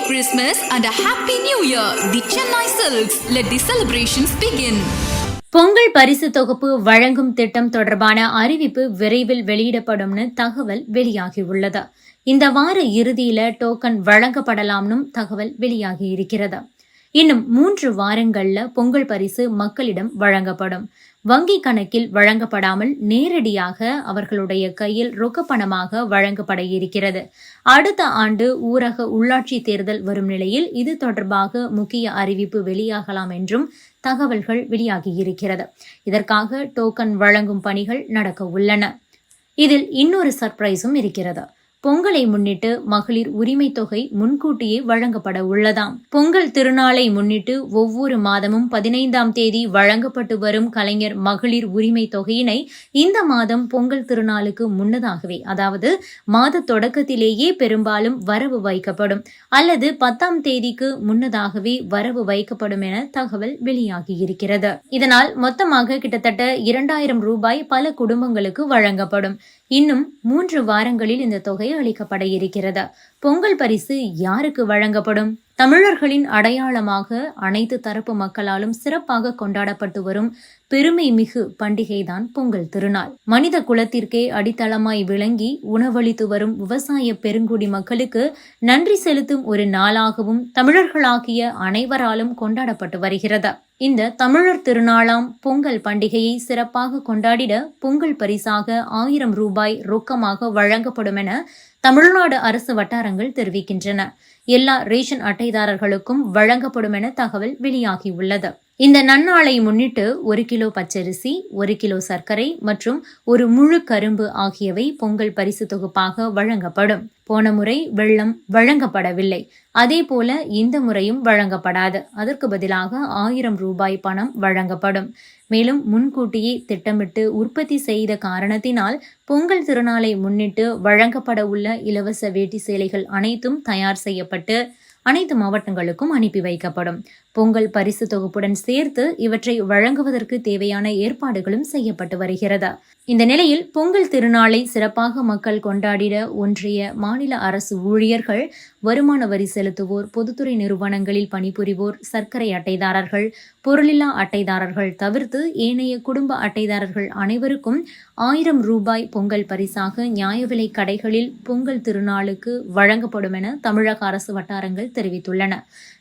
Christmas and a Happy New Year. The Chennai Silks. Let the celebrations begin. Pongal பரிசு தொகுப்பு வழங்கும் திட்டம் தொடர்பான அறிவிப்பு விரைவில் வெளியிடப்படும்னு தகவல் வெளியாகியுள்ளது இந்த வார இறுதியில டோக்கன் வழங்கப்படலாம்னும் தகவல் வெளியாகி இருக்கிறது இன்னும் மூன்று வாரங்கள்ல பொங்கல் பரிசு மக்களிடம் வழங்கப்படும் வங்கி கணக்கில் வழங்கப்படாமல் நேரடியாக அவர்களுடைய கையில் ரொக்கப்பணமாக வழங்கப்பட இருக்கிறது. அடுத்த ஆண்டு ஊரக உள்ளாட்சி தேர்தல் வரும் நிலையில் இது தொடர்பாக முக்கிய அறிவிப்பு வெளியாகலாம் என்றும் தகவல்கள் வெளியாகியிருக்கிறது இதற்காக டோக்கன் வழங்கும் பணிகள் நடக்க உள்ளன. இதில் இன்னொரு சர்ப்ரைஸும் இருக்கிறது. பொங்கலை முன்னிட்டு மகளிர் உரிமை தொகை முன்கூட்டியே வழங்கப்பட உள்ளதாம். பொங்கல் திருநாளை முன்னிட்டு ஒவ்வொரு மாதமும் பதினைந்தாம் தேதி வழங்கப்பட்டு வரும் கலைஞர் மகளிர் உரிமை தொகையினை இந்த மாதம் பொங்கல் திருநாளுக்கு முன்னதாகவே அதாவது மாத தொடக்கத்திலேயே பெரும்பாலும் வரவு வைக்கப்படும். அல்லது பத்தாம் தேதிக்கு முன்னதாகவே வரவு வைக்கப்படும் என தகவல் வெளியாகியிருக்கிறது. இதனால் மொத்தமாக கிட்டத்தட்ட இரண்டாயிரம் ரூபாய் பல குடும்பங்களுக்கு வழங்கப்படும். இன்னும் மூன்று வாரங்களில் இந்த தொகை அளிக்கப்பட இருக்கிறது. பொங்கல் பரிசு யாருக்கு வழங்கப்படும்? தமிழர்களின் அடையாளமாக அனைத்து தரப்பு மக்களாலும் சிறப்பாக கொண்டாடப்பட்டு வரும் பெருமை மிகு பண்டிகைதான் பொங்கல் திருநாள். மனித குலத்திற்கே அடித்தளமாய் விளங்கி உணவளித்து வரும் விவசாய பெருங்குடி மக்களுக்கு நன்றி செலுத்தும் ஒரு நாளாகவும் தமிழர்களாகிய அனைவராலும் கொண்டாடப்பட்டு வருகிறது. இந்த தமிழர் திருநாளாம் பொங்கல் பண்டிகையை சிறப்பாக கொண்டாடிட பொங்கல் பரிசாக ஆயிரம் ரூபாய் ரொக்கமாக வழங்கப்படும் என தமிழ்நாடு அரசு வட்டாரங்கள் தெரிவிக்கின்றன. எல்லா ரேஷன் அட்டைதாரர்களுக்கும் வழங்கப்படும் என தகவல் வெளியாகியுள்ளது. இந்த நன்னாளை முன்னிட்டு ஒரு கிலோ பச்சரிசி ஒரு கிலோ சர்க்கரை மற்றும் ஒரு முழு கரும்பு ஆகியவை பொங்கல் பரிசு தொகுப்பாக வழங்கப்படும். போன முறை வெள்ளம் வழங்கப்படவில்லை. அதே போல இந்த முறையும் வழங்கப்படாது. அதற்கு பதிலாக ஆயிரம் ரூபாய் பணம் வழங்கப்படும். மேலும் முன்கூட்டியே திட்டமிட்டு உற்பத்தி செய்த காரணத்தினால் பொங்கல் திருநாளை முன்னிட்டு வழங்கப்பட உள்ள இலவச வேட்டி சேலைகள் அனைத்தும் தயார் செய்யப்பட்டு அனைத்து மாவட்டங்களுக்கும் அனுப்பி வைக்கப்படும். பொங்கல் பரிசு தொகுப்புடன் சேர்த்து இவற்றை வழங்குவதற்கு தேவையான ஏற்பாடுகளும் செய்யப்பட்டு வருகிறது. இந்த நிலையில் பொங்கல் திருநாளை சிறப்பாக மக்கள் கொண்டாடிட ஒன்றிய மாநில அரசு ஊழியர்கள் வருமான வரி செலுத்துவோர் பொதுத்துறை நிறுவனங்களில் பணிபுரிவோர் சர்க்கரை அட்டைதாரர்கள் பொருளில்லா அட்டைதாரர்கள் தவிர்த்து ஏனைய குடும்ப அட்டைதாரர்கள் அனைவருக்கும் ஆயிரம் ரூபாய் பொங்கல் பரிசாக நியாய விலை கடைகளில் பொங்கல் திருநாளுக்கு வழங்கப்படும் என தமிழக அரசு வட்டாரங்கள் தெரிவித்துள்ளன.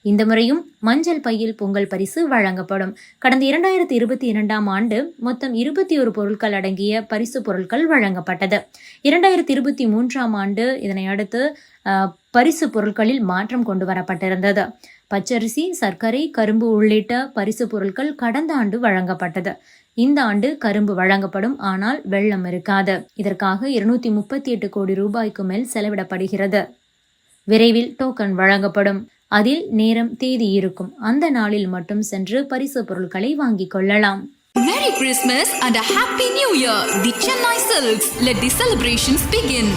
இந்த முறையும் மஞ்சள் பையில் பொங்கல் பரிசு வழங்கப்படும். கடந்த இரண்டாயிரத்தி இருபத்தி இரண்டாம் ஆண்டு மொத்தம் இருபத்தி ஒரு பொருட்கள் அடங்கிய பரிசு பொருட்கள் வழங்கப்பட்டது. இரண்டாயிரத்தி இருபத்தி மூன்றாம் ஆண்டு இதனை அடுத்து பரிசு பொருட்களில் மாற்றம் கொண்டு வரப்பட்டிருந்தது. பச்சரிசி சர்க்கரை கரும்பு உள்ளிட்ட பரிசு பொருட்கள் கடந்த ஆண்டு வழங்கப்பட்டது. இந்த ஆண்டு கரும்பு வழங்கப்படும் ஆனால் வெள்ளம் இருக்காது. இதற்காக இருநூத்தி முப்பத்தி எட்டு கோடி ரூபாய்க்கு மேல் செலவிடப்படுகிறது. விரைவில் டோக்கன் வழங்கப்படும் அதில் நேரம் தேதி இருக்கும் அந்த நாளில் மட்டும் சென்று பரிசு பொருட்களை வாங்கிக் கொள்ளலாம் Merry Christmas and a Happy New Year. The Chennai Silks. Let the celebrations begin.